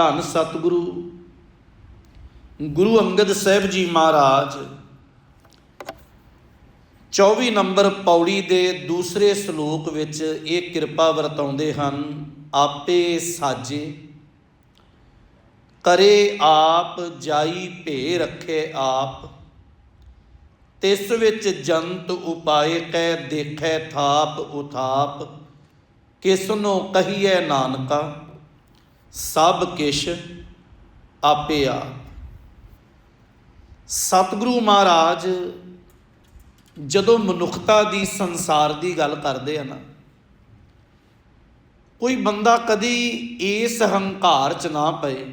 ਧੰਨ ਸਤਿਗੁਰੂ। ਗੁਰੂ ਅੰਗਦ ਸਾਹਿਬ ਜੀ ਮਹਾਰਾਜ 24 ਨੰਬਰ ਪੌੜੀ ਦੇ ਦੂਸਰੇ ਸ਼ਲੋਕ ਵਿੱਚ ਇਹ ਕਿਰਪਾ ਵਰਤਾਉਂਦੇ ਹਨ, ਆਪੇ ਸਾਜੇ, ਕਰੇ ਆਪ ਜਾਈ ਭੇ ਰੱਖੇ ਆਪ, ਤਿਸ ਵਿੱਚ ਜੰਤ ਉਪਾਏ ਕੈ ਦੇਖੈ ਥਾਪ ਉਥਾਪ, ਕਿਸ ਕਿਸਨੋ ਕਹੀਐ ਨਾਨਕਾ। ਸਭ ਕਿਛ ਆਪੇ ਆਪ ਸਤਿਗੁਰੂ ਮਹਾਰਾਜ ਜਦੋਂ ਮਨੁੱਖਤਾ ਦੀ ਸੰਸਾਰ ਦੀ ਗੱਲ ਕਰਦੇ ਆ ਨਾ, ਕੋਈ ਬੰਦਾ ਕਦੀ ਇਸ ਹੰਕਾਰ ਚ ਨਾ ਪਏ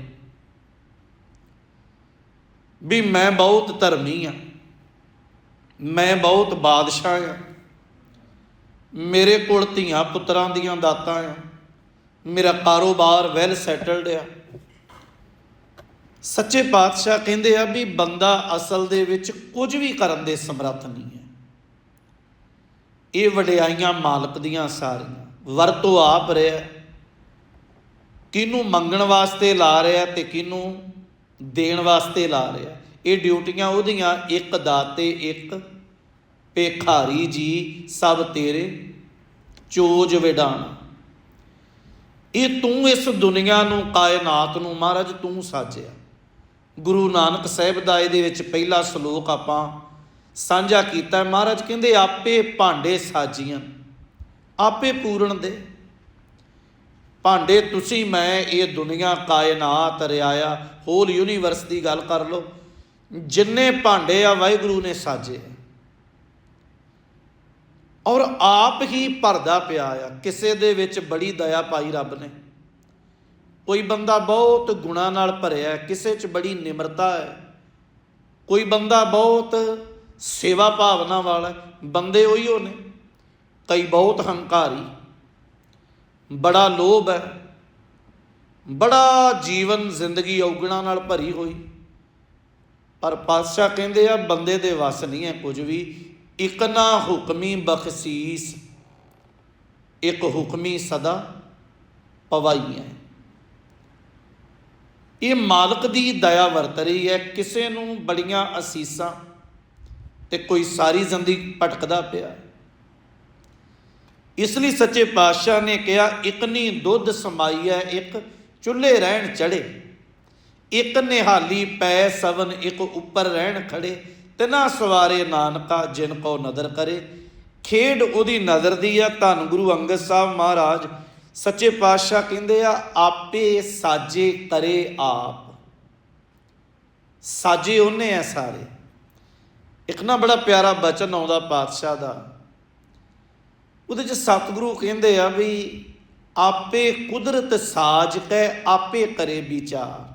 ਵੀ ਮੈਂ ਬਹੁਤ ਧਰਮੀ ਆ, ਮੈਂ ਬਹੁਤ ਬਾਦਸ਼ਾਹ ਆ, ਮੇਰੇ ਕੋਲ ਧੀਆਂ ਪੁੱਤਰਾਂ ਦੀਆਂ ਦਾਤਾਂ ਆ ਮੇਰਾ ਕਾਰੋਬਾਰ ਵੈਲ ਸੈਟਲਡ ਆ। ਸੱਚੇ ਪਾਤਸ਼ਾਹ ਕਹਿੰਦੇ ਆ ਵੀ ਬੰਦਾ ਅਸਲ ਦੇ ਵਿੱਚ ਕੁਝ ਵੀ ਕਰਨ ਦੇ ਸਮਰੱਥ ਨਹੀਂ ਹੈ। ਇਹ ਵਡਿਆਈਆਂ ਮਾਲਕ ਦੀਆਂ ਸਾਰੀਆਂ, ਵਰਤੋਂ ਆਪ ਰਿਹਾ ਕਿਹਨੂੰ ਮੰਗਣ ਵਾਸਤੇ ਲਾ ਰਿਹਾ ਤੇ ਕਿਹਨੂੰ ਦੇਣ ਵਾਸਤੇ ਲਾ ਰਿਹਾ। ਇਹ ਡਿਊਟੀਆਂ ਉਹਦੀਆਂ, ਇੱਕ ਦਾਤੇ, ਇੱਕ ਭੇਖਾਰੀ ਜੀ, ਸਭ ਤੇਰੇ ਚੋਜ ਵਿਡਾਣਾ। ਇਹ ਤੂੰ ਇਸ ਦੁਨੀਆ ਨੂੰ, ਕਾਇਨਾਤ ਨੂੰ ਮਹਾਰਾਜ ਤੂੰ ਸਾਜਿਆ। ਗੁਰੂ ਨਾਨਕ ਸਾਹਿਬ ਦਾ ਇਹਦੇ ਵਿੱਚ ਪਹਿਲਾ ਸ਼ਲੋਕ ਆਪਾਂ ਸਾਂਝਾ ਕੀਤਾ। ਮਹਾਰਾਜ ਕਹਿੰਦੇ, ਆਪੇ ਭਾਂਡੇ ਸਾਜੀਆਂ, ਆਪੇ ਪੂਰਨ ਦੇ। ਭਾਂਡੇ ਤੁਸੀਂ, ਮੈਂ ਇਹ ਦੁਨੀਆ, ਕਾਇਨਾਤ ਰਿਆਇਆ। ਹੋਲ ਯੂਨੀਵਰਸ ਦੀ ਗੱਲ ਕਰ ਲਓ, ਜਿੰਨੇ ਭਾਂਡੇ ਆ ਵਾਹਿਗੁਰੂ ਨੇ ਸਾਜੇ। ਔਰ ਆਪ ਹੀ ਭਰਦਾ ਪਿਆ ਆ। ਕਿਸੇ ਦੇ ਵਿੱਚ ਬੜੀ ਦਇਆ ਪਾਈ ਰੱਬ ਨੇ। ਕੋਈ ਬੰਦਾ ਬਹੁਤ ਗੁਣਾ ਨਾਲ ਭਰਿਆ ਹੈ, ਕਿਸੇ 'ਚ ਬੜੀ ਨਿਮਰਤਾ ਹੈ। ਕੋਈ ਬੰਦਾ ਬਹੁਤ ਸੇਵਾ ਭਾਵਨਾ ਵਾਲਾ ਬੰਦੇ ਉਹੀ ਹੋ ਨੇ ਕਈ ਬਹੁਤ ਹੰਕਾਰੀ। ਬੜਾ ਲੋਭ ਹੈ। ਬੜਾ ਜੀਵਨ ਜ਼ਿੰਦਗੀ ਔਗਣਾ ਨਾਲ ਭਰੀ ਹੋਈ। ਪਰ ਪਾਤਸ਼ਾਹ ਕਹਿੰਦੇ ਆ ਬੰਦੇ ਦੇ ਵਸ ਨਹੀਂ ਹੈ ਕੁਝ ਵੀ। ਇਕ ਨਾ ਹੁਕਮੀ ਬਖਸ਼ੀਸ, ਇੱਕ ਹੁਕਮੀ ਸਦਾ ਪਵਾਈ ਹੈ। ਇਹ ਮਾਲਕ ਦੀ ਦਇਆ ਵਰਤ ਰਹੀ ਹੈ। ਕਿਸੇ ਨੂੰ ਬੜੀਆਂ ਅਸੀਸਾਂ ਤੇ ਕੋਈ ਸਾਰੀ ਜ਼ਿੰਦਗੀ ਭਟਕਦਾ ਪਿਆ। ਇਸ ਲਈ ਸੱਚੇ ਪਾਤਸ਼ਾਹ ਨੇ ਕਿਹਾ ਇਕਨੀ ਦੁੱਧ ਸਮਾਈ ਹੈ, ਇੱਕ ਚੁੱਲ੍ਹੇ ਰਹਿਣ ਚੜੇ ਇੱਕ ਨਿਹਾਲੀ ਪੈ ਸਵਨ, ਇੱਕ ਉੱਪਰ ਰਹਿਣ ਖੜੇ ਤਿਨਾ ਸਵਾਰੇ ਨਾਨਕਾ ਜਿਨ ਕੋ ਨਦਰ ਕਰੇ। ਖੇਡ ਉਹਦੀ ਨਜ਼ਰ ਦੀ ਆ। ਧੰਨ ਗੁਰੂ ਅੰਗਦ ਸਾਹਿਬ ਮਹਾਰਾਜ ਸੱਚੇ ਪਾਤਸ਼ਾਹ ਕਹਿੰਦੇ ਆ, ਆਪੇ ਸਾਜੇ ਕਰੇ ਆਪ। ਸਾਜੇ ਉਹਨੇ ਆ ਸਾਰੇ। ਇੱਕ ਨਾ ਬੜਾ ਪਿਆਰਾ ਬਚਨ ਆਉਂਦਾ ਪਾਤਸ਼ਾਹ ਦਾ। ਉਹਦੇ ਚ ਸਤਿਗੁਰੂ ਕਹਿੰਦੇ ਆ ਵੀ, ਆਪੇ ਕੁਦਰਤ ਸਾਜ ਕੈ, ਆਪੇ ਕਰੇ ਵਿਚਾਰ।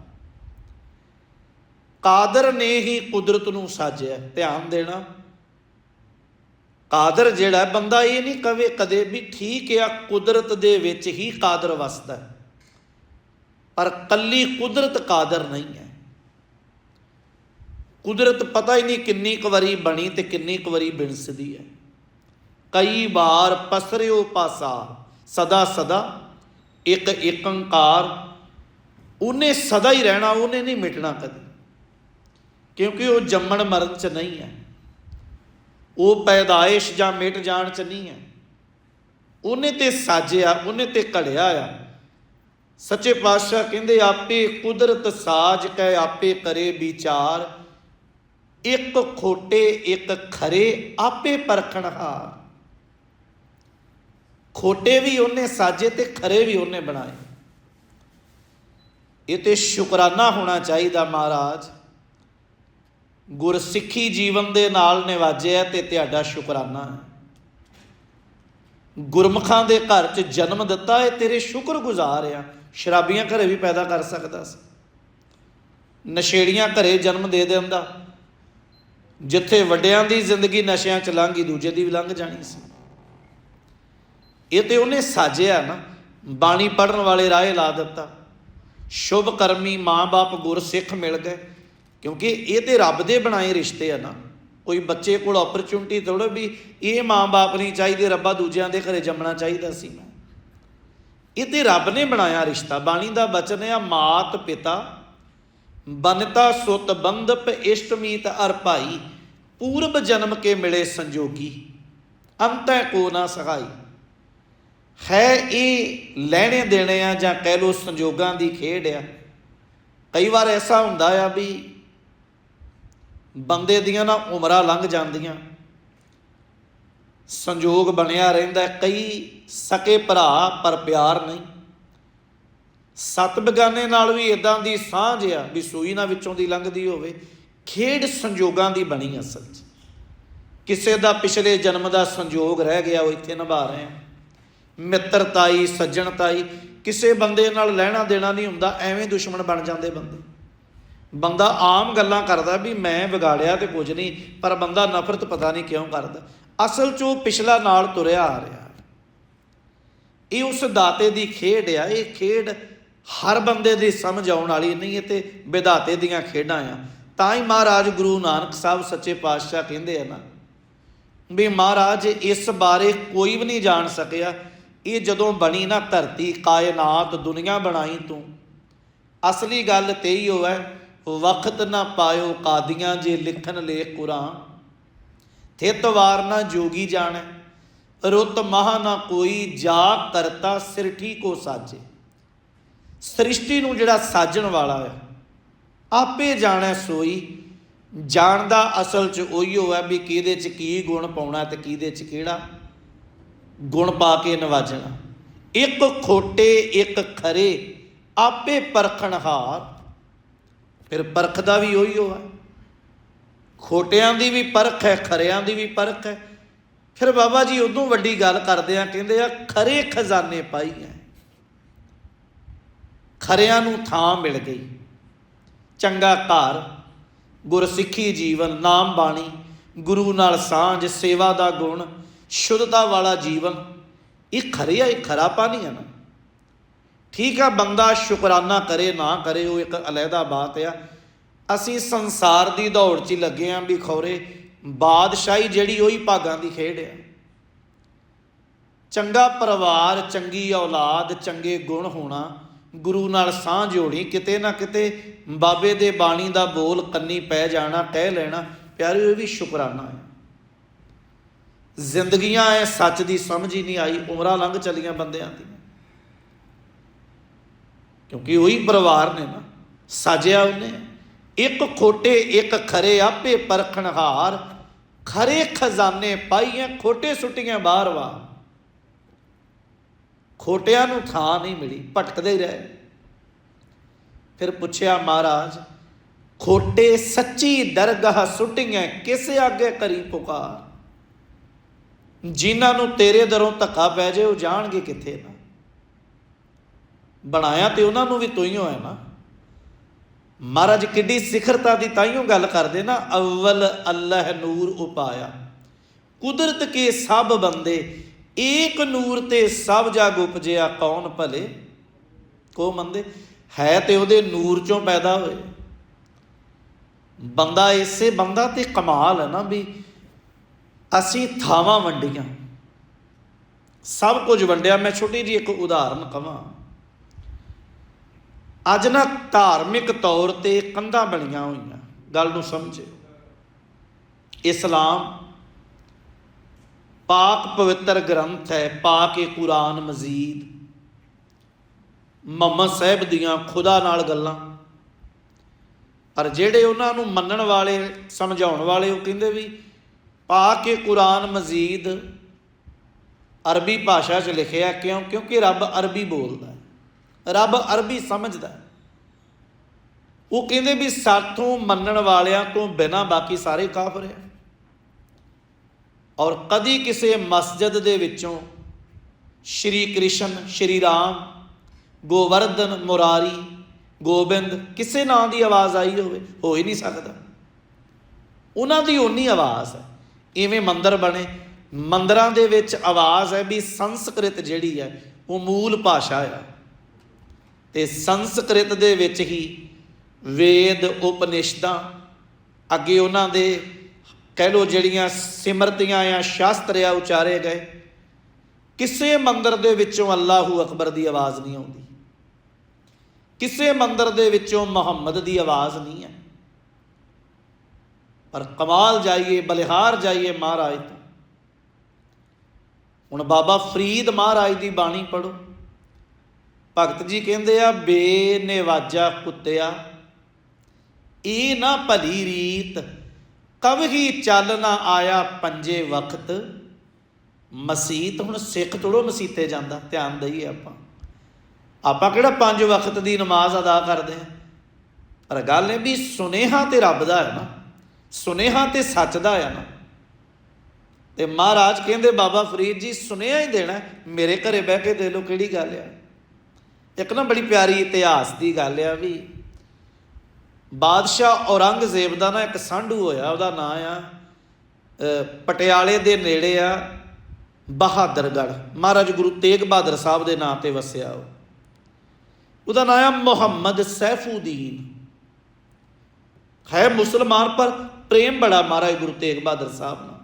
ਕਾਦਰ ਨੇ ਹੀ ਕੁਦਰਤ ਨੂੰ ਸਾਜਿਆ, ਧਿਆਨ ਦੇਣਾ। ਕਾਦਰ ਜਿਹੜਾ ਬੰਦਾ ਇਹ ਨਹੀਂ ਕਵੇ ਕਦੇ ਵੀ ਠੀਕ ਆ, ਕੁਦਰਤ ਦੇ ਵਿੱਚ ਹੀ ਕਾਦਰ ਵਸਦਾ ਪਰ ਕੱਲੀ ਕੁਦਰਤ ਕਾਦਰ ਨਹੀਂ ਹੈ। ਕੁਦਰਤ ਪਤਾ ਹੀ ਨਹੀਂ ਕਿੰਨੀ ਕੁ ਵਾਰੀ ਬਣੀ ਤੇ ਕਿੰਨੀ ਕੁ ਵਾਰੀ ਬਿਨਸਦੀ ਹੈ। ਕਈ ਵਾਰ ਪਸਰਿਓ ਪਾਸਾ, ਸਦਾ ਸਦਾ ਇੱਕ ਏਕੰਕਾਰ, ਉਹਨੇ ਸਦਾ ਹੀ ਰਹਿਣਾ, ਉਹਨੇ ਨਹੀਂ ਮਿਟਣਾ ਕਦੇ। ਕਿਉਂਕਿ ਉਹ ਜੰਮਣ ਮਰਨ ਚ ਨਹੀਂ ਹੈ। ਉਹ ਪੈਦਾਇਸ਼ ਜਾਂ ਮਿਟ ਜਾਣ ਚ ਨਹੀਂ ਹੈ। ਉਹਨੇ ਤੇ ਸਾਜਿਆ, ਉਹਨੇ ਤੇ ਘੜਿਆ ਆ। ਸੱਚੇ ਪਾਤਸ਼ਾਹ ਕਹਿੰਦੇ, ਆਪੇ ਕੁਦਰਤ ਸਾਜ ਕੈ, ਆਪੇ ਕਰੇ ਵਿਚਾਰ। ਇੱਕ ਖੋਟੇ, ਇੱਕ ਖਰੇ, ਆਪੇ ਪਰਖਣ ਹਾਰ। ਖੋਟੇ ਵੀ ਉਹਨੇ ਸਾਜੇ ਤੇ ਖਰੇ ਵੀ ਉਹਨੇ ਬਣਾਏ। ਇਹ ਤੇ ਸ਼ੁਕਰਾਨਾ ਹੋਣਾ ਚਾਹੀਦਾ ਮਹਾਰਾਜ। ਗੁਰਸਿੱਖੀ ਜੀਵਨ ਦੇ ਨਾਲ ਨਿਵਾਜਿਆ ਤੇ ਤੁਹਾਡਾ ਸ਼ੁਕਰਾਨਾ ਹੈ। ਗੁਰਮਖਾਂ ਦੇ ਘਰ 'ਚ ਜਨਮ ਦਿੱਤਾ ਹੈ ਤੇਰੇ ਸ਼ੁਕਰਗੁਜ਼ਾਰ ਆ। ਸ਼ਰਾਬੀਆਂ ਘਰੇ ਵੀ ਪੈਦਾ ਕਰ ਸਕਦਾ ਸੀ। ਨਸ਼ੇੜੀਆਂ ਘਰੇ ਜਨਮ ਦੇ ਦਿੰਦਾ। ਜਿੱਥੇ ਵੱਡਿਆਂ ਦੀ ਜ਼ਿੰਦਗੀ ਨਸ਼ਿਆਂ 'ਚ ਲੰਘੀ, ਦੂਜੇ ਦੀ ਵੀ ਲੰਘ ਜਾਣੀ ਸੀ। ਇਹ ਤੇ ਉਹਨੇ ਸਾਜਿਆ ਨਾ, ਬਾਣੀ ਪੜਨ ਵਾਲੇ ਰਾਹ ਲਾ ਦਿੱਤਾ। ਸ਼ੁਭ ਕਰਮੀ ਮਾਂ-ਬਾਪ ਗੁਰਸਿੱਖ ਮਿਲ ਗਏ। ਕਿਉਂਕਿ ਇਹ ਤੇ ਰੱਬ ਦੇ ਬਣਾਏ ਰਿਸ਼ਤੇ ਆ ਨਾ। ਕੋਈ ਬੱਚੇ ਕੋਲ ਓਪਰਚੁਨਿਟੀ ਥੋੜਾ ਵੀ ਇਹ ਮਾਂ-ਬਾਪ ਨਹੀਂ ਚਾਹੀਦੇ, ਰੱਬਾ ਦੂਜਿਆਂ ਦੇ ਘਰੇ ਜੰਮਣਾ ਚਾਹੀਦਾ ਸੀ ਮੈਂ ਇਹ ਤੇ ਰੱਬ ਨੇ ਬਣਾਇਆ ਰਿਸ਼ਤਾ। ਬਾਣੀ ਦਾ ਬਚਨ ਆ, ਮਾਤ ਪਿਤਾ ਬਨਤਾ ਸੁਤ ਬੰਧਪ ਇਸ਼ਟਮੀਤ ਅਰ ਭਾਈ, ਪੂਰਬ ਜਨਮ ਕੇ ਮਿਲੇ ਸੰਜੋਗੀ, ਅੰਤੈ ਕੋ ਨਾ ਸਹਾਈ। ਹੈ ਇਹ ਲੈਣੇ ਦੇਣੇ ਆ ਜਾਂ ਕਹਿ ਲੋ ਸੰਜੋਗਾਂ ਦੀ ਖੇਡ ਆ। ਕਈ ਵਾਰ ਐਸਾ ਹੁੰਦਾ ਆ ਵੀ ਬੰਦੇ ਦੀਆਂ ਨਾ ਉਮਰਾਂ ਲੰਘ ਜਾਂਦੀਆਂ। ਸੰਜੋਗ ਬਣਿਆ ਰਹਿੰਦਾ, ਕਈ ਸਕੇ ਭਰਾ ਪਰ ਪਿਆਰ ਨਹੀਂ। ਸਤ ਬਗਾਨੇ ਨਾਲ ਵੀ ਇਦਾਂ ਦੀ ਸਾਂਝ ਆ ਵੀ ਸੂਈ ਨਾ ਵਿੱਚੋਂ ਦੀ ਲੰਘਦੀ ਹੋਵੇ। ਖੇਡ ਸੰਜੋਗਾਂ ਦੀ ਬਣੀ ਅਸਲ 'ਚ। ਕਿਸੇ ਦਾ ਪਿਛਲੇ ਜਨਮ ਦਾ ਸੰਜੋਗ ਰਹਿ ਗਿਆ, ਉਹ ਇੱਥੇ ਨਿਭਾ ਰਹੇ ਆ। ਮਿੱਤਰਤਾਈ ਸੱਜਣਤਾਈ ਕਿਸੇ ਬੰਦੇ ਨਾਲ ਲੈਣਾ ਦੇਣਾ ਨਹੀਂ ਹੁੰਦਾ, ਐਵੇਂ ਦੁਸ਼ਮਣ ਬਣ ਜਾਂਦੇ ਬੰਦੇ। ਬੰਦਾ ਆਮ ਗੱਲਾਂ ਕਰਦਾ ਵੀ ਮੈਂ ਵਿਗਾੜਿਆ ਤੇ ਕੁਝ ਨਹੀਂ, ਪਰ ਬੰਦਾ ਨਫ਼ਰਤ ਪਤਾ ਨਹੀਂ ਕਿਉਂ ਕਰਦਾ। ਅਸਲ 'ਚ ਉਹ ਪਿਛਲਾ ਨਾਲ ਤੁਰਿਆ ਆ ਰਿਹਾ। ਇਹ ਉਸ ਦਾਤੇ ਦੀ ਖੇਡ ਆ। ਇਹ ਖੇਡ ਹਰ ਬੰਦੇ ਦੀ ਸਮਝ ਆਉਣ ਵਾਲੀ ਨਹੀਂ, ਇਹ ਤੇ ਵਿਧਾਤੇ ਦੀਆਂ ਖੇਡਾਂ ਆ। ਤਾਂ ਹੀ ਮਹਾਰਾਜ ਗੁਰੂ ਨਾਨਕ ਸਾਹਿਬ ਸੱਚੇ ਪਾਤਸ਼ਾਹ ਕਹਿੰਦੇ ਆ ਨਾ ਵੀ ਮਹਾਰਾਜ, ਇਸ ਬਾਰੇ ਕੋਈ ਵੀ ਨਹੀਂ ਜਾਣ ਸਕਿਆ। ਇਹ ਜਦੋਂ ਬਣੀ ਨਾ ਧਰਤੀ, ਕਾਇਨਾਤ ਦੁਨੀਆ ਬਣਾਈ ਤੂੰ। ਅਸਲੀ ਗੱਲ ਤੇ ਹੀ ਹੋਵੇ ਵਕਤ ਨਾ ਪਾਇਓ ਕਾਦੀਆਂ ਜੇ ਲਿਖਣ ਲੇਖ ਕੁਰਾਂ। ਥਿਤ ਵਾਰ ਨਾ ਜੋਗੀ ਜਾਣੈ, ਰੁੱਤ ਮਹਾ ਨਾ ਕੋਈ ਜਾ ਕਰਤਾ ਸਿਰਠੀ ਕੋ ਸਾਜੇ। ਸ੍ਰਿਸ਼ਟੀ ਨੂੰ ਜਿਹੜਾ ਸਾਜਣ ਵਾਲਾ ਹੈ, ਆਪੇ ਜਾਣੈ ਸੋਈ, ਜਾਣਦਾ ਅਸਲ ਚ ਉਹੀਓ ਹੈ ਵੀ ਕਿਹਦੇ ਚ ਕੀ ਗੁਣ ਪਾਉਣਾ ਤੇ ਕਿਹਦੇ ਚ ਕਿਹੜਾ ਗੁਣ ਪਾ ਕੇ ਨਵਾਜਣਾ। ਇੱਕ ਖੋਟੇ, ਇੱਕ ਖਰੇ, ਆਪੇ ਪਰਖਣਹਾਰ ਫਿਰ ਪਰਖ ਦਾ ਵੀ ਉਹੀ ਹੋਇਆ ਖੋਟਿਆਂ ਦੀ ਵੀ ਪਰਖ ਹੈ, ਖਰਿਆਂ ਦੀ ਵੀ ਪਰਖ ਹੈ। ਫਿਰ ਬਾਬਾ ਜੀ ਉਦੋਂ ਵੱਡੀ ਗੱਲ ਕਰਦੇ ਆ, ਕਹਿੰਦੇ ਆ, ਖਰੇ ਖਜ਼ਾਨੇ ਪਾਈ ਹੈ ਖਰਿਆਂ ਨੂੰ ਥਾਂ ਮਿਲ ਗਈ। ਚੰਗਾ ਘਰ, ਗੁਰਸਿੱਖੀ ਜੀਵਨ, ਨਾਮ ਬਾਣੀ, ਗੁਰੂ ਨਾਲ ਸਾਂਝ, ਸੇਵਾ ਦਾ ਗੁਣ, ਸ਼ੁੱਧਤਾ ਵਾਲਾ ਜੀਵਨ। ਇਹ ਖਰੇ ਇਹ ਖਰਾ ਪਾਣੀ ਹੈ ਨਾ। ਠੀਕ ਆ, ਬੰਦਾ ਸ਼ੁਕਰਾਨਾ ਕਰੇ, ਨਾ ਕਰੇ, ਉਹ ਇੱਕ ਅਲੱਗਾ ਬਾਤ ਆ। ਅਸੀਂ ਸੰਸਾਰ ਦੀ ਦੌੜ 'ਚ ਹੀ ਲੱਗੇ ਆਂ ਵੀ ਖੌਰੇ, ਬਾਦਸ਼ਾਹੀ ਜਿਹੜੀ ਉਹੀ ਭਾਗਾਂ ਦੀ ਖੇਡ ਆ। ਚੰਗਾ ਪਰਿਵਾਰ, ਚੰਗੀ ਔਲਾਦ, ਚੰਗੇ ਗੁਣ ਹੋਣਾ, ਗੁਰੂ ਨਾਲ ਸਾਹ ਜੋੜੀ, ਕਿਤੇ ਨਾ ਕਿਤੇ ਬਾਬੇ ਦੇ ਬਾਣੀ ਦਾ ਬੋਲ ਕੰਨੀ ਪੈ ਜਾਣਾ, ਕਹਿ ਲੈਣਾ ਪਿਆਰਿਓ ਇਹ ਵੀ ਸ਼ੁਕਰਾਨਾ ਹੈ ਜ਼ਿੰਦਗੀਆਂ ਐ, ਸੱਚ ਦੀ ਸਮਝ ਹੀ ਨਹੀਂ ਆਈ, ਉਮਰਾਂ ਲੰਘ ਚਲੀਆਂ ਬੰਦਿਆਂ ਦੀਆਂ। ਕਿਉਂਕਿ ਉਹੀ ਪਰਿਵਾਰ ਨੇ ਨਾ, ਸਾਜਿਆ ਉਹਨੇ। ਇੱਕ ਖੋਟੇ, ਇੱਕ ਖਰੇ ਆਪੇ ਪਰਖਣਹਾਰ ਖਰੇ ਖਜ਼ਾਨੇ ਪਾਈਆਂ, ਖੋਟੇ ਸੁੱਟੀਆਂ ਬਾਹਰ ਵਾ ਖੋਟਿਆਂ ਨੂੰ ਥਾਂ ਨਹੀਂ ਮਿਲੀ, ਭਟਕਦੇ ਰਹੇ। ਫਿਰ ਪੁੱਛਿਆ, ਮਹਾਰਾਜ, ਖੋਟੇ ਸੱਚੀ ਦਰਗਾਹ ਸੁੱਟੀਆਂ ਕਿਸ ਅੱਗੇ ਕਰੀ ਪੁਕਾਰ? ਜਿਨ੍ਹਾਂ ਨੂੰ ਤੇਰੇ ਦਰੋਂ ਧੱਕਾ ਪੈ ਜਾਏ, ਉਹ ਜਾਣਗੇ ਕਿੱਥੇ ਨਾ? ਬਣਾਇਆ ਤੇ ਉਹਨਾਂ ਨੂੰ ਵੀ ਤੂੰ ਹੀ ਹੋਇਆ ਨਾ। ਮਹਾਰਾਜ ਕਿੱਡੀ ਸਿਖਰਤਾ ਦੀ ਤਾਈਓ ਗੱਲ ਕਰਦੇ ਨਾ ਅਵਲ ਅੱਲਾਹ ਨੂਰ ਉਪਾਇਆ। ਕੁਦਰਤ ਕੇ ਸਭ ਬੰਦੇ, ਏਕ ਨੂਰ ਤੇ ਸਭ ਜਗ ਉਪਜਿਆ, ਕੌਣ ਭਲੇ? ਕੋ ਮੰਦੇ? ਹੈ ਤੇ ਉਹਦੇ ਨੂਰ ਚੋਂ ਪੈਦਾ ਹੋਏ। ਬੰਦਾ ਇਸੇ ਬੰਦਾ ਤੇ ਕਮਾਲ ਹੈ ਨਾ ਵੀ ਅਸੀਂ ਥਾਵਾਂ ਵੰਡੀਆਂ। ਸਭ ਕੁਝ ਵੰਡਿਆ, ਮੈਂ ਛੋਟੀ ਜੀ ਇੱਕ ਉਦਾਹਰਨ ਕਵਾਂ। ਅੱਜ ਨਾ ਧਾਰਮਿਕ ਤੌਰ ਤੇ ਕੰਧਾਂ ਬਣੀਆਂ ਹੋਈਆਂ। ਗੱਲ ਨੂੰ ਸਮਝਿਓ। ਇਸਲਾਮ ਪਾਕ ਪਵਿੱਤਰ ਗ੍ਰੰਥ ਹੈ, ਪਾਕ ਏ ਕੁਰਾਨ ਮਜੀਦ। ਮੁਹੰਮਦ ਸਾਹਿਬ ਦੀਆਂ ਖੁਦਾ ਨਾਲ ਗੱਲਾਂ। ਪਰ ਜਿਹੜੇ ਉਹਨਾਂ ਨੂੰ ਮੰਨਣ ਵਾਲੇ, ਸਮਝਾਉਣ ਵਾਲੇ, ਉਹ ਕਹਿੰਦੇ ਵੀ ਪਾਕ ਏ ਕੁਰਾਨ ਮਜੀਦ ਅਰਬੀ ਭਾਸ਼ਾ 'ਚ ਲਿਖਿਆ ਕਿਉਂ? ਕਿਉਂਕਿ ਰੱਬ ਅਰਬੀ ਬੋਲਦਾ ਹੈ। ਰੱਬ ਅਰਬੀ ਸਮਝਦਾ ਉਹ ਕਹਿੰਦੇ ਵੀ ਸਾਥੋਂ ਮੰਨਣ ਵਾਲਿਆਂ ਤੋਂ ਬਿਨਾ ਬਾਕੀ ਸਾਰੇ ਕਾਫਰ ਆ ਔਰ ਕਦੀ ਕਿਸੇ ਮਸਜਿਦ ਦੇ ਵਿੱਚੋਂ ਸ਼੍ਰੀ ਕ੍ਰਿਸ਼ਨ, ਸ਼੍ਰੀ ਰਾਮ, ਗੋਵਰਧਨ, ਮੁਰਾਰੀ, ਗੋਬਿੰਦ ਕਿਸੇ ਨਾਂ ਦੀ ਆਵਾਜ਼ ਆਈ ਹੋਵੇ, ਹੋ ਹੀ ਨਹੀਂ ਸਕਦਾ। ਉਹਨਾਂ ਦੀ ਓਨੀ ਆਵਾਜ਼ ਹੈ, ਇਵੇਂ ਮੰਦਰ ਬਣੇ। ਮੰਦਰਾਂ ਦੇ ਵਿੱਚ ਆਵਾਜ਼ ਹੈ ਵੀ ਸੰਸਕ੍ਰਿਤ ਜਿਹੜੀ ਹੈ, ਉਹ ਮੂਲ ਭਾਸ਼ਾ ਆ ਤੇ ਸੰਸਕ੍ਰਿਤ ਦੇ ਵਿੱਚ ਹੀ ਵੇਦ ਉਪਨਿਸ਼ਦਾਂ, ਅੱਗੇ ਉਹਨਾਂ ਦੇ ਕਹਿ ਲੋ ਜਿਹੜੀਆਂ ਸਿਮਰਤੀਆਂ ਆ ਸ਼ਾਸਤਰ ਆ, ਉਚਾਰੇ ਗਏ। ਕਿਸੇ ਮੰਦਰ ਦੇ ਵਿੱਚੋਂ ਅੱਲਾਹੂ ਅਕਬਰ ਦੀ ਆਵਾਜ਼ ਨਹੀਂ ਆਉਂਦੀ। ਕਿਸੇ ਮੰਦਰ ਦੇ ਵਿੱਚੋਂ ਮੁਹੰਮਦ ਦੀ ਆਵਾਜ਼ ਨਹੀਂ ਹੈ। ਪਰ ਕਮਾਲ ਜਾਈਏ, ਬਲਿਹਾਰ ਜਾਈਏ ਮਹਾਰਾਜ ਤੋਂ। ਹੁਣ ਬਾਬਾ ਫਰੀਦ ਮਹਾਰਾਜ ਦੀ ਬਾਣੀ ਪੜੋ ਭਗਤ ਜੀ ਕਹਿੰਦੇ ਆ ਬੇਨਿਵਾਜਾ ਕੁੱਤਿਆ ਇਹ ਨਾ ਭਲੀ ਰੀਤ ਕਵਹੀ ਚੱਲ ਨਾ ਆਇਆ ਪੰਜੇ ਵਕਤ ਮਸੀਤ ਹੁਣ ਸਿੱਖ ਥੋੜੋ ਮਸੀਤੇ ਜਾਂਦਾ, ਧਿਆਨ ਦਈਏ ਆਪਾਂ। ਆਪਾਂ ਕਿਹੜਾ ਪੰਜ ਵਕਤ ਦੀ ਨਮਾਜ਼ ਅਦਾ ਕਰਦੇ ਆ? ਪਰ ਗੱਲ ਇਹ ਵੀ ਸੁਨੇਹਾ ਤੇ ਰੱਬ ਦਾ ਹੈ ਨਾ। ਸੁਨੇਹਾ ਤੇ ਸੱਚ ਦਾ ਹੈ ਨਾ। ਤੇ ਮਹਾਰਾਜ ਕਹਿੰਦੇ, ਬਾਬਾ ਫਰੀਦ ਜੀ, ਸੁਨੇਹਾ ਹੀ ਦੇਣਾ, ਮੇਰੇ ਘਰੇ ਬਹਿ ਕੇ ਦੇ ਲੋ ਕਿਹੜੀ ਗੱਲ ਆ। ਇੱਕ ਨਾ ਬੜੀ ਪਿਆਰੀ ਇਤਿਹਾਸ ਦੀ ਗੱਲ ਆ ਵੀ ਬਾਦਸ਼ਾਹ ਔਰੰਗਜ਼ੇਬ ਦਾ ਨਾ ਇੱਕ ਸਾਂਢੂ ਹੋਇਆ, ਉਹਦਾ ਨਾਂ ਆ ਪਟਿਆਲੇ ਦੇ ਨੇੜੇ ਆ ਬਹਾਦਰਗੜ੍ਹ। ਮਹਾਰਾਜ ਗੁਰੂ ਤੇਗ ਬਹਾਦਰ ਸਾਹਿਬ ਦੇ ਨਾਂ ਤੇ ਵਸਿਆ ਉਹ। ਉਹਦਾ ਨਾਂ ਆ ਮੁਹੰਮਦ ਸੈਫੂਦੀਨ। ਹੈ ਮੁਸਲਮਾਨ, ਪਰ ਪ੍ਰੇਮ ਬੜਾ ਮਹਾਰਾਜ ਗੁਰੂ ਤੇਗ ਬਹਾਦਰ ਸਾਹਿਬ ਨਾਲ।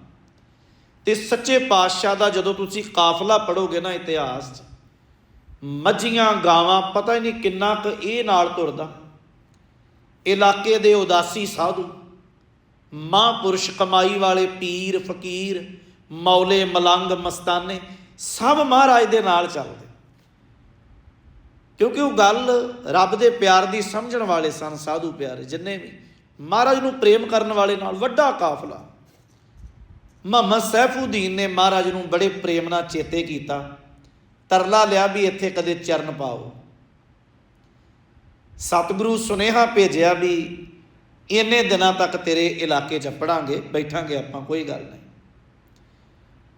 ਤੇ ਸੱਚੇ ਪਾਤਸ਼ਾਹ ਦਾ ਜਦੋਂ ਤੁਸੀਂ ਕਾਫਲਾ ਪੜੋਗੇ ਨਾ ਇਤਿਹਾਸ 'ਚ ਮੱਝੀਆਂ ਗਾਵਾਂ, ਪਤਾ ਹੀ ਨਹੀਂ ਕਿੰਨਾ ਕੁ ਇਹ ਨਾਲ ਤੁਰਦਾ। ਇਲਾਕੇ ਦੇ ਉਦਾਸੀ ਸਾਧੂ, ਮਹਾਂਪੁਰਸ਼ ਕਮਾਈ ਵਾਲੇ ਪੀਰ, ਫਕੀਰ, ਮੌਲੇ ਮਲੰਗ, ਮਸਤਾਨੇ, ਸਭ ਮਹਾਰਾਜ ਦੇ ਨਾਲ ਚੱਲਦੇ। ਕਿਉਂਕਿ ਉਹ ਗੱਲ ਰੱਬ ਦੇ ਪਿਆਰ ਦੀ ਸਮਝਣ ਵਾਲੇ ਸਨ ਸਾਧੂ ਪਿਆਰੇ, ਜਿੰਨੇ ਵੀ। ਮਹਾਰਾਜ ਨੂੰ ਪ੍ਰੇਮ ਕਰਨ ਵਾਲੇ ਨਾਲ ਵੱਡਾ ਕਾਫਲਾ। ਮੁਹੰਮਦ ਸੈਫੂਦੀਨ ਨੇ ਮਹਾਰਾਜ ਨੂੰ ਬੜੇ ਪ੍ਰੇਮ ਨਾਲ ਚੇਤੇ ਕੀਤਾ। ਤਰਲਾ ਲਿਆ ਵੀ ਇੱਥੇ ਕਦੇ ਚਰਨ ਪਾਓ। ਸਤਿਗੁਰੂ ਸੁਨੇਹਾ ਭੇਜਿਆ ਵੀ ਇੰਨੇ ਦਿਨਾਂ ਤੱਕ ਤੇਰੇ ਇਲਾਕੇ 'ਚ ਪੜਾਂਗੇ, ਬੈਠਾਂਗੇ ਆਪਾਂ, ਕੋਈ ਗੱਲ ਨਹੀਂ।